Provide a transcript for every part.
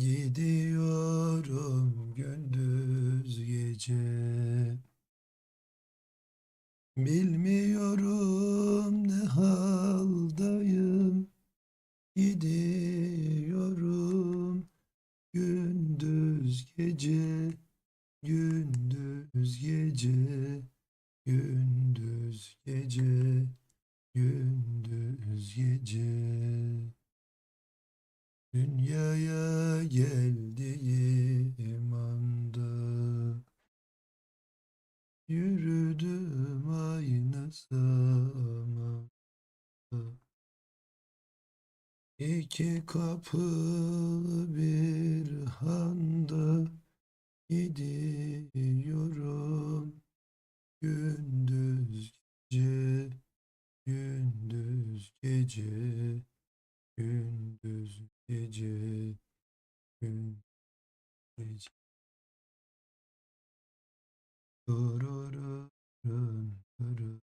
Gidiyorum gündüz gece. Bilmiyorum İki kapılı bir handa Gidiyorum gündüz gece Gündüz gece Gündüz gece gün gece Dururun. Dururun,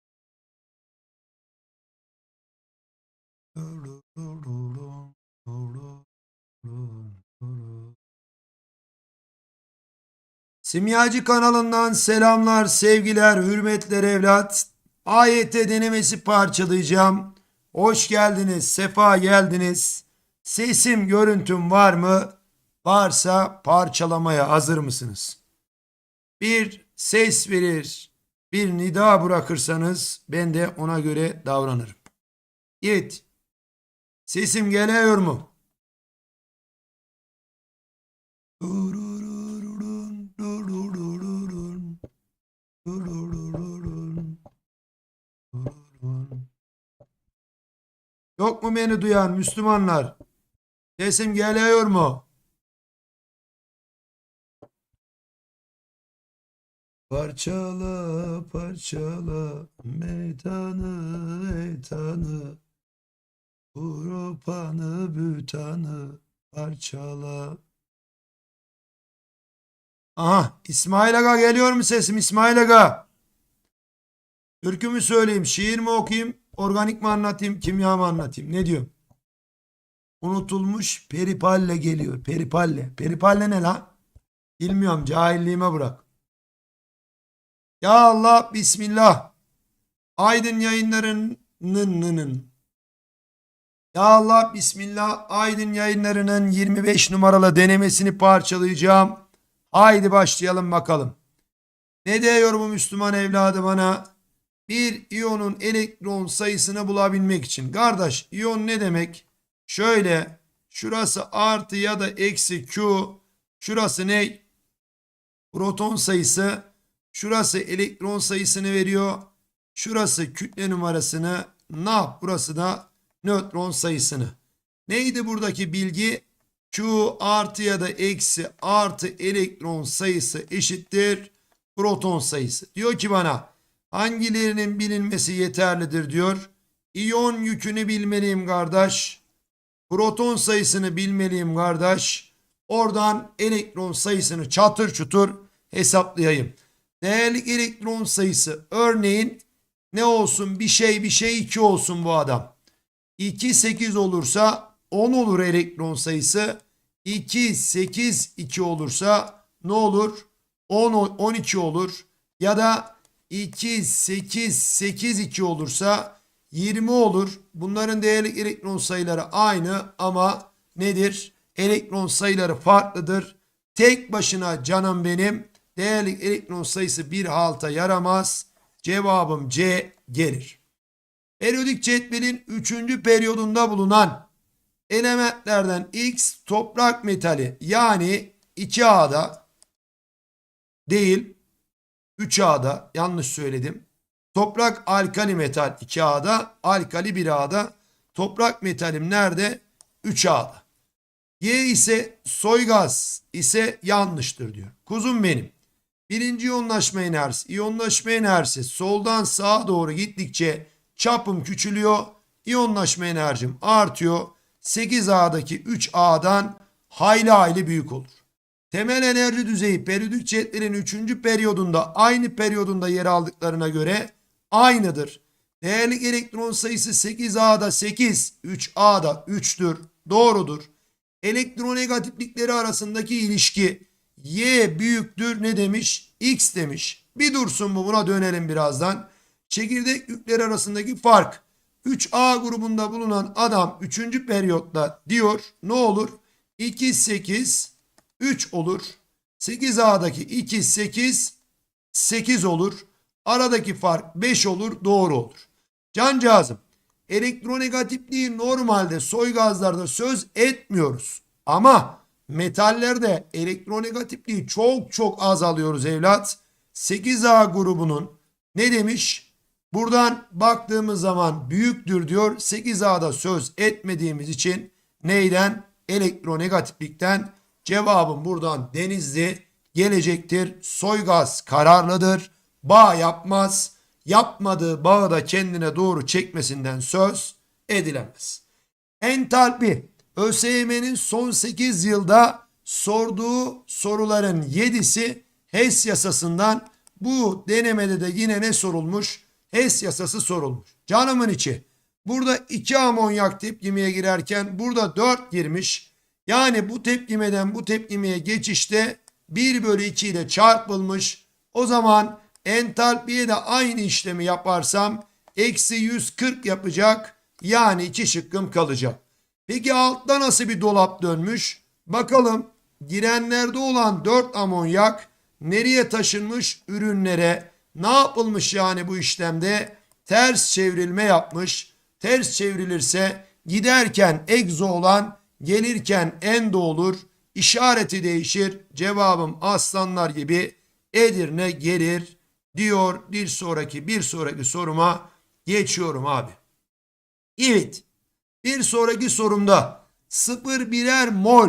Simyacı kanalından selamlar, sevgiler, hürmetler evlat. AYT denemesi parçalayacağım. Hoş geldiniz, sefa geldiniz. Sesim, görüntüm var mı? Varsa parçalamaya hazır mısınız? Bir ses verir, bir nida bırakırsanız ben de ona göre davranırım. Git. Sesim geliyor mu? Yok mu beni duyan Müslümanlar? Sesim geliyor mu? Parçala parçala meydanı eytanı Avrupanı bütanı parçala Aha İsmail Aga geliyor mu sesim İsmail Aga? Türkü mü söyleyeyim şiir mi okuyayım organik mi anlatayım kimya mı anlatayım ne diyorum? Unutulmuş peripalle geliyor peripalle peripalle ne la? Bilmiyorum cahilliğime bırak. Ya Allah Bismillah. Aydın yayınlarının nın. Ya Allah Bismillah. Aydın yayınlarının 25 numaralı denemesini parçalayacağım. Haydi başlayalım bakalım. Ne diyor bu Müslüman evladı bana? Bir iyonun elektron sayısını bulabilmek için. Kardeş iyon ne demek? Şöyle şurası artı ya da eksi Q. Şurası ne? Proton sayısı. Şurası elektron sayısını veriyor. Şurası kütle numarasını. Ne yap? Burası da nötron sayısını. Neydi buradaki bilgi? Q artı ya da eksi artı elektron sayısı eşittir proton sayısı. Diyor ki bana hangilerinin bilinmesi yeterlidir diyor. İyon yükünü bilmeliyim kardeş. Proton sayısını bilmeliyim kardeş. Oradan elektron sayısını çatır çutur hesaplayayım. Değerlik elektron sayısı örneğin ne olsun bir şey bir şey 2 olsun bu adam. 2 8 olursa 10 olur elektron sayısı. 2 8 2 olursa ne olur? 10 12 olur. Ya da 2 8 8 2 olursa 20 olur. Bunların değerlik elektron sayıları aynı ama nedir? Elektron sayıları farklıdır. Tek başına canım benim değerli elektron sayısı bir halta yaramaz. Cevabım C gelir. Periyodik cetvelin 3. periyodunda bulunan elementlerden X toprak metali yani 2A'da değil 3A'da yanlış söyledim. Toprak alkali metal 2A'da, alkali 1A'da. Toprak metalim nerede? 3A'da. Y ise soygaz ise yanlıştır diyor. Kuzum benim. Birinci iyonlaşma enerjisi. İyonlaşma enerjisi soldan sağa doğru gittikçe çapım küçülüyor. İyonlaşma enerjim artıyor. 8A'daki 3A'dan hayli hayli büyük olur. Temel enerji düzeyi periyodik cetvelin 3. periyodunda aynı periyodunda yer aldıklarına göre aynıdır. Değerlik elektron sayısı 8A'da 8, 3A'da 3'tür. Doğrudur. elektronegatiflikleri arasındaki ilişki y büyüktür ne demiş? x demiş. Bir dursun bu buna dönelim birazdan. Çekirdek yükleri arasındaki fark. 3A grubunda bulunan adam 3. periyotta diyor ne olur? 2 8 3 olur. 8A'daki 2 8 8 olur. Aradaki fark 5 olur doğru olur. Cancağızım elektronegatifliği normalde soy gazlarda söz etmiyoruz. Ama metallerde elektronegatifliği çok çok az alıyoruz evlat. 8A grubunun ne demiş? Buradan baktığımız zaman büyüktür diyor. 8A'da söz etmediğimiz için neyden? Elektronegatiflikten cevabım buradan denizli gelecektir. Soygaz kararlıdır. Bağ yapmaz. Yapmadığı bağı da kendine doğru çekmesinden söz edilemez. Entalpi ÖSYM'nin son 8 yılda sorduğu soruların 7'si HES yasasından bu denemede de yine ne sorulmuş? HES yasası sorulmuş. Canımın içi. Burada 2 amonyak tepkimeye girerken burada 4 girmiş. Yani bu tepkimeden bu tepkimeye geçişte 1 bölü 2 ile çarpılmış. O zaman entalpiye de aynı işlemi yaparsam eksi 140 yapacak. Yani iki şıkkım kalacak. Peki altta nasıl bir dolap dönmüş? Bakalım girenlerde olan 4 amonyak nereye taşınmış? Ürünlere. Ne yapılmış yani bu işlemde? Ters çevrilme yapmış. Ters çevrilirse giderken egzo olan gelirken endo olur. İşareti değişir. Cevabım aslanlar gibi Edirne gelir diyor. Bir sonraki bir sonraki soruma geçiyorum abi. Evet. Bir sonraki sorumda 0 birer mol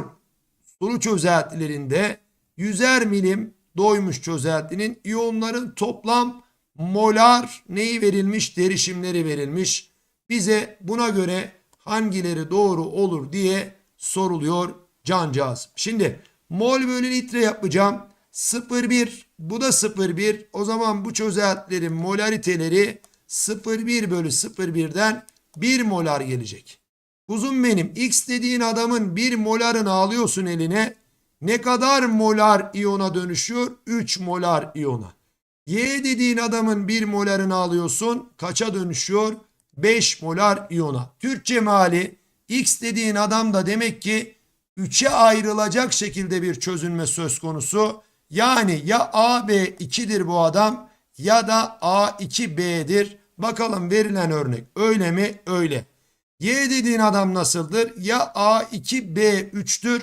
sulu çözeltilerinde 100'er milim doymuş çözeltinin iyonların toplam molar neyi verilmiş derişimleri verilmiş. Bize buna göre hangileri doğru olur diye soruluyor cancağız. Şimdi mol bölü litre yapacağım. 0,1 bu da 0,1 o zaman bu çözeltilerin molariteleri 0,1 bölü 0,1'den 1 molar gelecek. Kuzum benim X dediğin adamın 1 molarını alıyorsun eline. Ne kadar molar iyona dönüşüyor? 3 molar iyona. Y dediğin adamın 1 molarını alıyorsun. Kaça dönüşüyor? 5 molar iyona. Türkçe meali X dediğin adam da demek ki 3'e ayrılacak şekilde bir çözünme söz konusu. Yani ya AB2'dir bu adam ya da A2B'dir. Bakalım verilen örnek öyle mi? Öyle. Y dediğin adam nasıldır? Ya A2B3'tür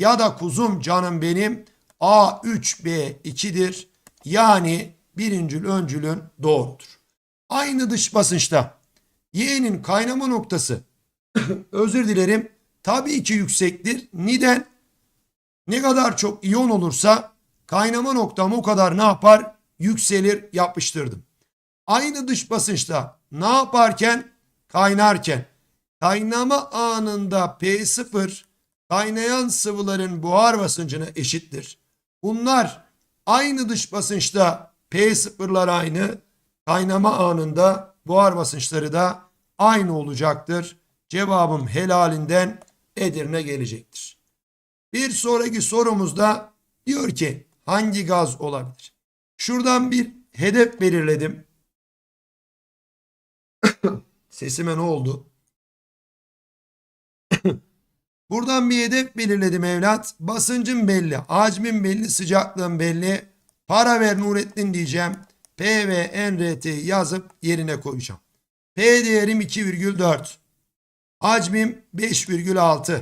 ya da kuzum canım benim A3B2'dir. Yani birincil öncülün doğrudur. Aynı dış basınçta Y'nin kaynama noktası özür dilerim tabii ki yüksektir. Neden? Ne kadar çok iyon olursa kaynama noktam o kadar ne yapar? Yükselir yapıştırdım. Aynı dış basınçta ne yaparken? Kaynarken. Kaynama anında P0 kaynayan sıvıların buhar basıncına eşittir. Bunlar aynı dış basınçta P0'lar aynı. Kaynama anında buhar basınçları da aynı olacaktır. Cevabım helalinden Edirne gelecektir. Bir sonraki sorumuzda diyor ki hangi gaz olabilir? Şuradan bir hedef belirledim. Sesime ne oldu? Buradan bir hedef belirledim evlat. Basıncım belli, hacmin belli, sıcaklığım belli. Para ver Nurettin diyeceğim. P ve NRT yazıp yerine koyacağım. P değerim 2,4. Hacmim 5,6.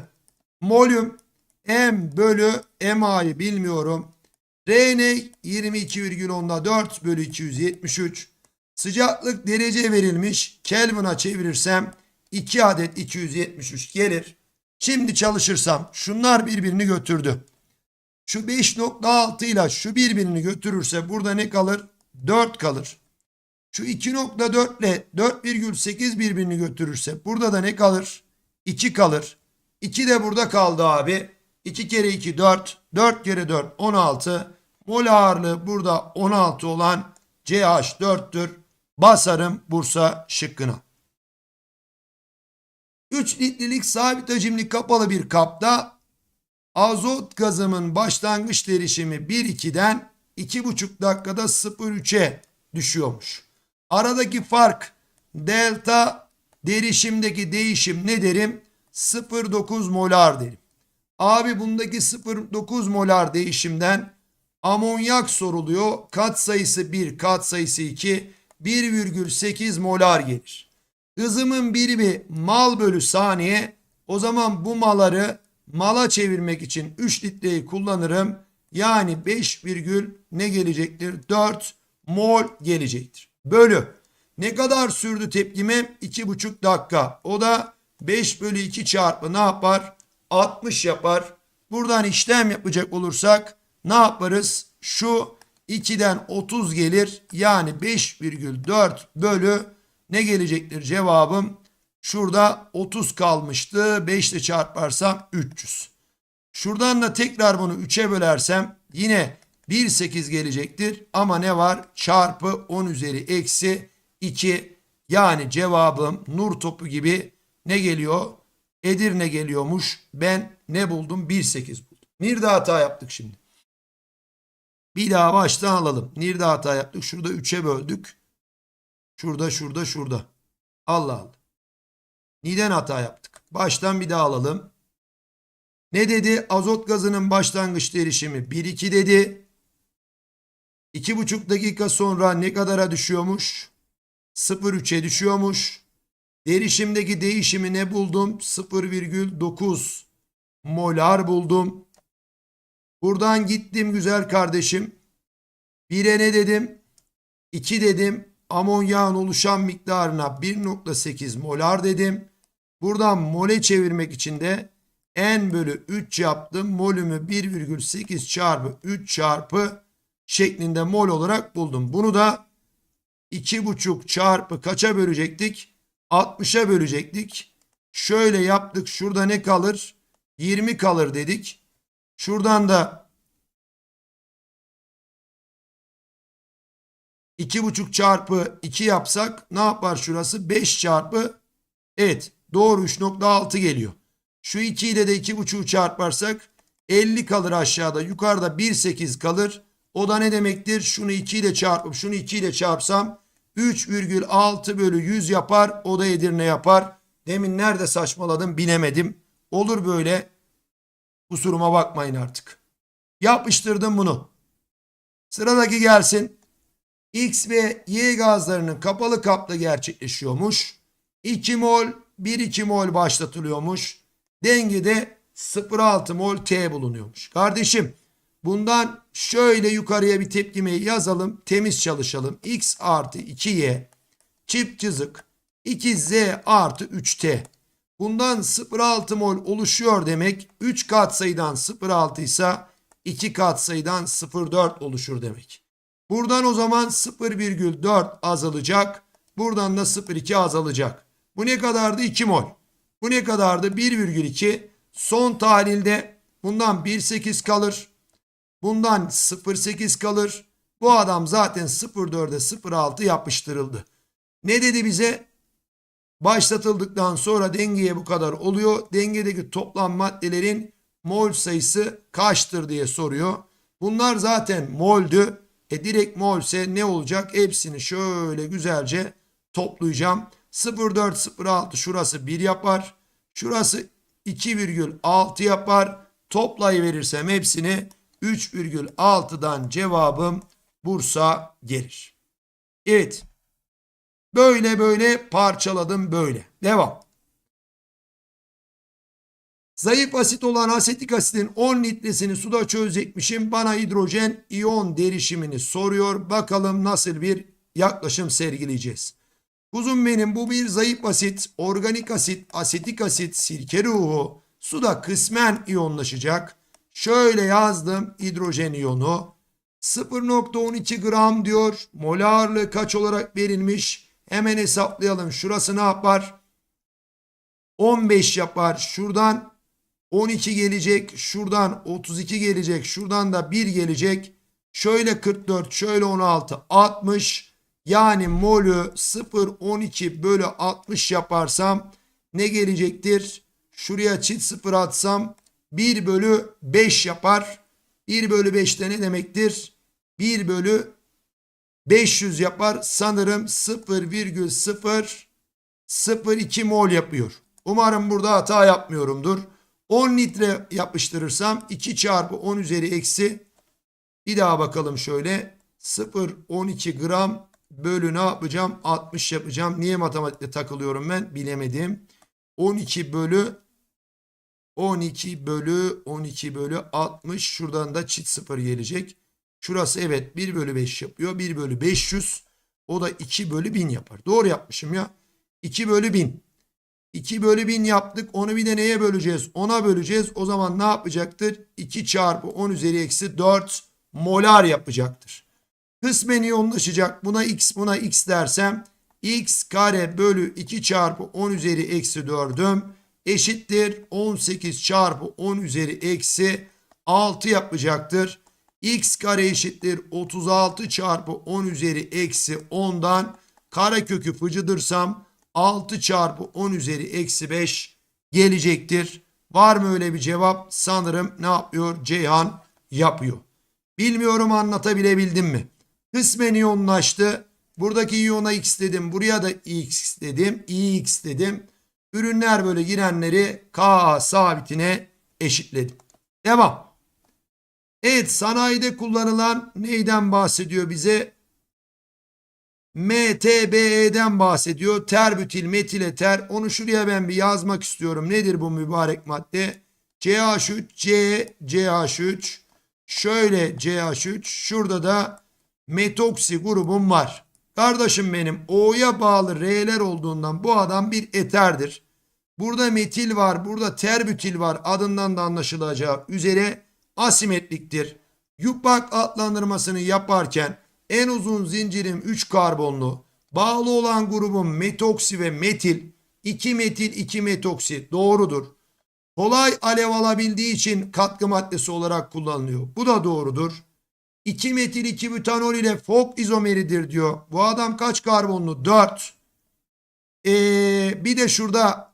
Molüm M bölü MA'yı bilmiyorum. RN 22,10'da 4 bölü 273. Sıcaklık derece verilmiş. Kelvin'a çevirirsem 2 adet 273 gelir. Şimdi çalışırsam şunlar birbirini götürdü. Şu 5.6 ile şu birbirini götürürse burada ne kalır? 4 kalır. Şu 2.4 ile 4,8 birbirini götürürse burada da ne kalır? 2 kalır. 2 de burada kaldı abi. 2 kere 2 4. 4 kere 4 16. Mol ağırlığı burada 16 olan CH4'tür. Basarım Bursa şıkkına. 3 litrelik sabit hacimli kapalı bir kapta azot gazımın başlangıç derişimi 1-2'den 2,5 dakikada 0,3'e düşüyormuş. Aradaki fark delta derişimdeki değişim ne derim? 0,9 molar derim. Abi bundaki 0,9 molar değişimden amonyak soruluyor. Kat sayısı 1, kat sayısı 2, 1,8 molar gelir. Hızımın birimi mal bölü saniye. O zaman bu maları mala çevirmek için 3 litreyi kullanırım. Yani 5 virgül ne gelecektir? 4 mol gelecektir. Bölü. Ne kadar sürdü tepkimem? 2,5 dakika. O da 5 bölü 2 çarpı ne yapar? 60 yapar. Buradan işlem yapacak olursak ne yaparız? Şu 2'den 30 gelir. Yani 5,4 bölü ne gelecektir cevabım? Şurada 30 kalmıştı. 5 ile çarparsam 300. Şuradan da tekrar bunu 3'e bölersem yine 1,8 gelecektir. Ama ne var? Çarpı 10 üzeri eksi 2. Yani cevabım nur topu gibi ne geliyor? Edirne geliyormuş. Ben ne buldum? 1,8 buldum. Nerede hata yaptık şimdi? Bir daha baştan alalım. Nerede hata yaptık? Şurada 3'e böldük. Şurada, şurada, şurada. Allah Allah. Neden hata yaptık? Baştan bir daha alalım. Ne dedi? Azot gazının başlangıç derişimi 1-2 dedi. 2,5 dakika sonra ne kadara düşüyormuş? 0,3'e düşüyormuş. Derişimdeki değişimi ne buldum? 0,9 molar buldum. Buradan gittim güzel kardeşim. 1'e ne dedim? 2 dedim. Amonyağın oluşan miktarına 1.8 molar dedim. Buradan mole çevirmek için de n bölü 3 yaptım. Molümü 1,8 çarpı 3 çarpı şeklinde mol olarak buldum. Bunu da 2,5 çarpı kaça bölecektik? 60'a bölecektik. Şöyle yaptık. Şurada ne kalır? 20 kalır dedik. Şuradan da 2,5 çarpı 2 yapsak ne yapar şurası? 5 çarpı evet doğru 3.6 geliyor. Şu 2 ile de 2,5'u çarparsak 50 kalır aşağıda. Yukarıda 1,8 kalır. O da ne demektir? Şunu 2 ile çarpıp şunu 2 ile çarpsam 3,6 bölü 100 yapar. O da Edirne yapar. Demin nerede saçmaladım bilemedim. Olur böyle. Kusuruma bakmayın artık. Yapıştırdım bunu. Sıradaki gelsin. X ve Y gazlarının kapalı kapta gerçekleşiyormuş. 2 mol 1-2 mol başlatılıyormuş. Dengede 0,6 mol T bulunuyormuş. Kardeşim bundan şöyle yukarıya bir tepkimeyi yazalım. Temiz çalışalım. X artı 2Y çift çizik 2Z artı 3T. Bundan 0,6 mol oluşuyor demek. 3 katsayıdan 0,6 ise 2 katsayıdan 0,4 oluşur demek. Buradan o zaman 0,4 azalacak. Buradan da 0,2 azalacak. Bu ne kadardı? 2 mol. Bu ne kadardı? 1,2. Son tahlilde bundan 1,8 kalır. Bundan 0,8 kalır. Bu adam zaten 0,4'e 0,6 yapıştırıldı. Ne dedi bize? Başlatıldıktan sonra dengeye bu kadar oluyor. Dengedeki toplam maddelerin mol sayısı kaçtır diye soruyor. Bunlar zaten moldü. E direkt molse ne olacak? Hepsini şöyle güzelce toplayacağım. 0,406 şurası 1 yapar. Şurası 2,6 yapar. Toplayıverirsem hepsini 3,6'dan cevabım Bursa gelir. Evet. Böyle böyle parçaladım böyle. Devam. Zayıf asit olan asetik asitin 10 litresini suda çözecekmişim. Bana hidrojen iyon derişimini soruyor. Bakalım nasıl bir yaklaşım sergileyeceğiz. Kuzum benim bu bir zayıf asit, organik asit, asetik asit, sirke ruhu suda kısmen iyonlaşacak. Şöyle yazdım hidrojen iyonu. 0.12 gram diyor. Molarlığı kaç olarak verilmiş? Hemen hesaplayalım. Şurası ne yapar? 15 yapar. Şuradan 12 gelecek. Şuradan 32 gelecek. Şuradan da 1 gelecek. Şöyle 44, şöyle 16, 60. Yani molü 0.12 bölü 60 yaparsam ne gelecektir? Şuraya çift sıfır atsam 1 bölü 5 yapar. 1 bölü 5 de ne demektir? 1 bölü 500 yapar. Sanırım 0,002 mol yapıyor. Umarım burada hata yapmıyorumdur. 10 litre yapıştırırsam 2 çarpı 10 üzeri eksi bir daha bakalım şöyle 0,12 gram bölü ne yapacağım? 60 yapacağım. Niye matematikle takılıyorum ben? Bilemedim. 12 bölü 12 bölü 12 bölü 60 şuradan da çift sıfır gelecek. Şurası evet 1 bölü 5 yapıyor. 1 bölü 500 o da 2 bölü 1000 yapar. Doğru yapmışım ya. 2 bölü 1000. 2 bölü 1000 yaptık. Onu bir de neye böleceğiz? 10'a böleceğiz. O zaman ne yapacaktır? 2 çarpı 10 üzeri eksi 4 molar yapacaktır. Kısmen iyonlaşacak. Buna x buna x dersem x kare bölü 2 çarpı 10 üzeri eksi 4'üm eşittir 18 çarpı 10 üzeri eksi 6 yapacaktır. x kare eşittir 36 çarpı 10 üzeri eksi 10'dan karekökü fıcıdırsam 6 çarpı 10 üzeri eksi 5 gelecektir. Var mı öyle bir cevap? Sanırım ne yapıyor? Ceyhan yapıyor. Bilmiyorum anlatabilebildim mi? Kısmen iyonlaştı. Buradaki iyona x dedim. Buraya da x dedim. ix dedim. Ürünler böyle girenleri K sabitine eşitledim. Devam. Evet sanayide kullanılan neyden bahsediyor bize? MTBE'den bahsediyor. Terbutil, metil eter. Onu şuraya ben bir yazmak istiyorum. Nedir bu mübarek madde? CH3, C, CH3. Şöyle CH3. Şurada da metoksi grubum var. Kardeşim benim O'ya bağlı R'ler olduğundan bu adam bir eterdir. Burada metil var, burada terbutil var adından da anlaşılacağı üzere asimetriktir. Yupak adlandırmasını yaparken en uzun zincirim 3 karbonlu, bağlı olan grubum metoksi ve metil, 2 metil 2 metoksi doğrudur. Kolay alev alabildiği için katkı maddesi olarak kullanılıyor. Bu da doğrudur. 2 metil 2 butanol ile fok izomeridir diyor. Bu adam kaç karbonlu? 4. Ee, bir de şurada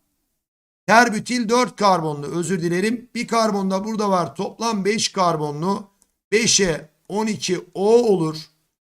terbutil 4 karbonlu özür dilerim. Bir karbon da burada var. Toplam 5 karbonlu. 5'e 12 O olur.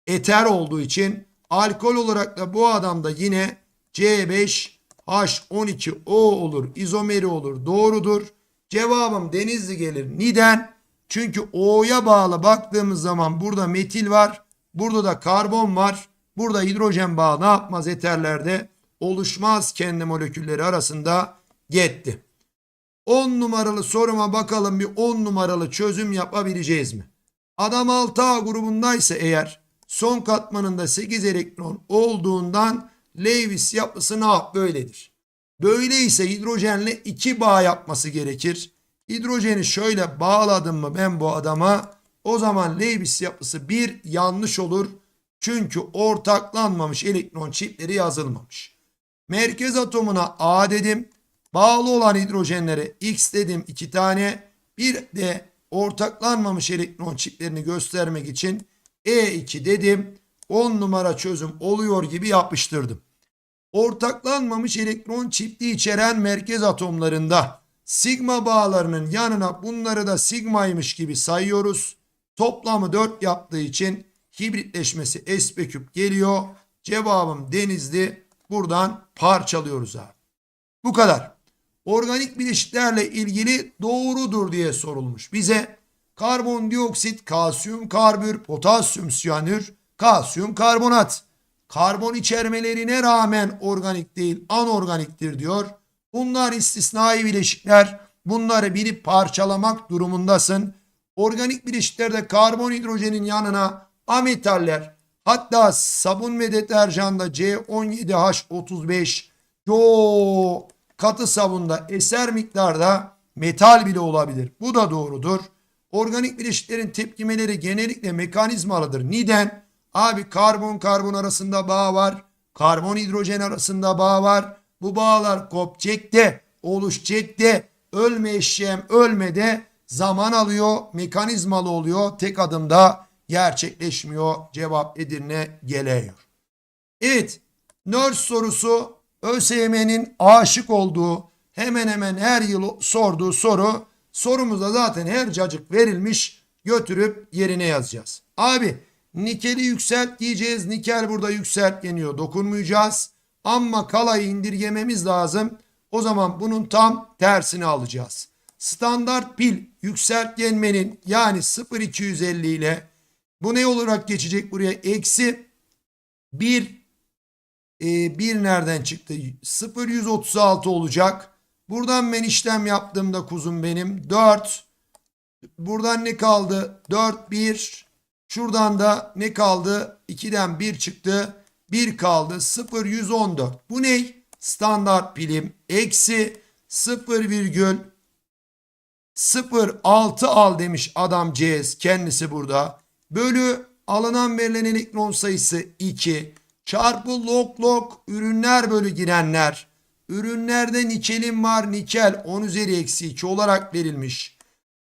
Eter olduğu için alkol olarak da bu adamda yine C5H12O olur. İzomeri olur. Doğrudur. Cevabım Denizli gelir. Neden? Çünkü O'ya bağlı baktığımız zaman burada metil var. Burada da karbon var. Burada hidrojen bağı ne yapmaz eterlerde? Oluşmaz kendi molekülleri arasında gitti. 10 numaralı soruma bakalım bir 10 numaralı çözüm yapabileceğiz mi? Adam 6A grubundaysa eğer son katmanında 8 elektron olduğundan Lewis yapısı ne yap böyledir. Böyleyse hidrojenle 2 bağ yapması gerekir. Hidrojeni şöyle bağladım mı ben bu adama o zaman Lewis yapısı bir yanlış olur. Çünkü ortaklanmamış elektron çiftleri yazılmamış. Merkez atomuna A dedim. Bağlı olan hidrojenlere X dedim iki tane. Bir de ortaklanmamış elektron çiftlerini göstermek için E2 dedim. 10 numara çözüm oluyor gibi yapıştırdım. Ortaklanmamış elektron çifti içeren merkez atomlarında sigma bağlarının yanına bunları da sigmaymış gibi sayıyoruz. Toplamı 4 yaptığı için hibritleşmesi sp küp geliyor. Cevabım denizli. Buradan parçalıyoruz abi. Bu kadar. Organik bileşiklerle ilgili doğrudur diye sorulmuş. Bize karbondioksit, kalsiyum karbür, potasyum siyanür, kalsiyum karbonat. Karbon içermelerine rağmen organik değil anorganiktir diyor. Bunlar istisnai bileşikler. Bunları bilip parçalamak durumundasın. Organik bileşiklerde karbon hidrojenin yanına ametaller hatta sabun ve deterjanda C17H35 yo katı sabunda eser miktarda metal bile olabilir. Bu da doğrudur. Organik bileşiklerin tepkimeleri genellikle mekanizmalıdır. Neden? Abi karbon karbon arasında bağ var. Karbon hidrojen arasında bağ var. Bu bağlar kopacak de oluşacak de ölme eşeğim ölme de zaman alıyor. Mekanizmalı oluyor. Tek adımda gerçekleşmiyor. Cevap Edirne geliyor. Evet. Nurse sorusu ÖSYM'nin aşık olduğu hemen hemen her yıl sorduğu soru Sorumuzda zaten her cacık verilmiş. Götürüp yerine yazacağız. Abi nikeli yükselt diyeceğiz. Nikel burada yükselt yeniyor. Dokunmayacağız. Ama kalayı indirgememiz lazım. O zaman bunun tam tersini alacağız. Standart pil yükseltgenmenin yani 0,250 ile bu ne olarak geçecek buraya? Eksi 1 e, 1 nereden çıktı? 0,136 olacak. Buradan ben işlem yaptığımda kuzum benim 4 buradan ne kaldı? 4 1 şuradan da ne kaldı? 2'den 1 çıktı. 1 kaldı. 0 114. Bu ne? Standart pilim eksi 0,06 al demiş adamcağız kendisi burada. Bölü alınan verilen elektron sayısı 2 çarpı log log ürünler bölü girenler. Ürünlerde nikelim var nikel 10 üzeri eksi 2 olarak verilmiş.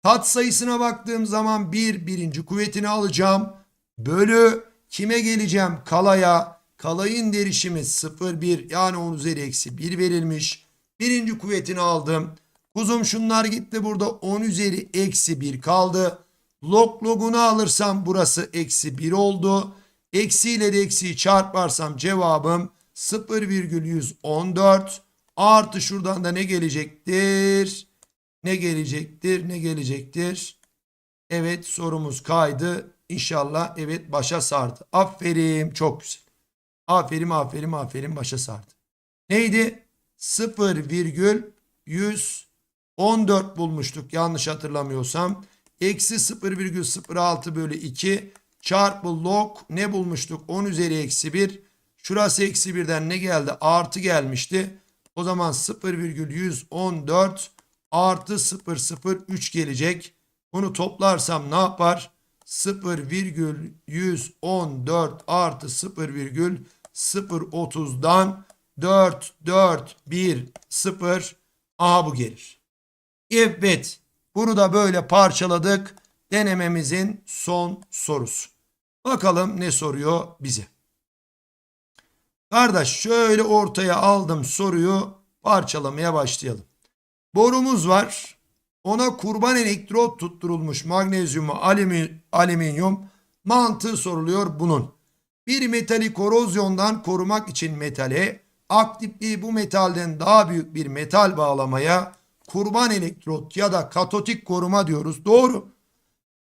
Kat sayısına baktığım zaman 1 birinci kuvvetini alacağım. Bölü kime geleceğim? Kalaya. Kalayın derişimi 0,1 yani 10 üzeri eksi 1 verilmiş. Birinci kuvvetini aldım. Kuzum şunlar gitti burada 10 üzeri eksi 1 kaldı. Log logunu alırsam burası eksi 1 oldu. Eksi ile de eksiyi çarparsam cevabım 0,114 artı şuradan da ne gelecektir? Ne gelecektir? Ne gelecektir? Evet sorumuz kaydı. İnşallah evet başa sardı. Aferin çok güzel. Aferin aferin aferin başa sardı. Neydi? 0,114 bulmuştuk yanlış hatırlamıyorsam. Eksi 0,06 bölü 2 çarpı log ne bulmuştuk? 10 üzeri eksi 1. Şurası eksi 1'den ne geldi? Artı gelmişti. O zaman 0,114 artı 003 gelecek. Bunu toplarsam ne yapar? 0,114 artı 0,030'dan 4, 4, 1, 0. Aha bu gelir. Evet. Bunu da böyle parçaladık. Denememizin son sorusu. Bakalım ne soruyor bize. Kardeş şöyle ortaya aldım soruyu parçalamaya başlayalım. Borumuz var. Ona kurban elektrot tutturulmuş magnezyumu alümi- alüminyum mantığı soruluyor bunun. Bir metali korozyondan korumak için metale, aktifliği bu metalden daha büyük bir metal bağlamaya kurban elektrot ya da katotik koruma diyoruz. Doğru.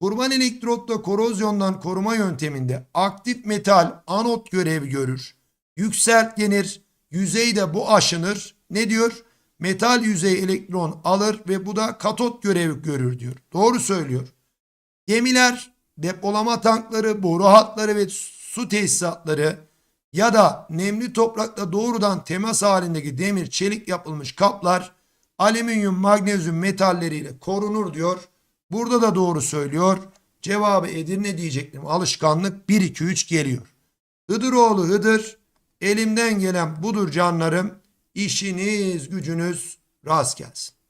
Kurban elektrotla korozyondan koruma yönteminde aktif metal anot görevi görür. Yükseltgenir, yüzeyde bu aşınır. Ne diyor? Metal yüzey elektron alır ve bu da katot görevi görür diyor. Doğru söylüyor. Gemiler, depolama tankları, boru hatları ve su tesisatları ya da nemli toprakla doğrudan temas halindeki demir, çelik yapılmış kaplar alüminyum, magnezyum metalleriyle korunur diyor. Burada da doğru söylüyor. Cevabı Edirne diyecektim. Alışkanlık 1 2 3 geliyor. Hıdıroğlu Hıdır elimden gelen budur canlarım. İşiniz gücünüz rast gelsin.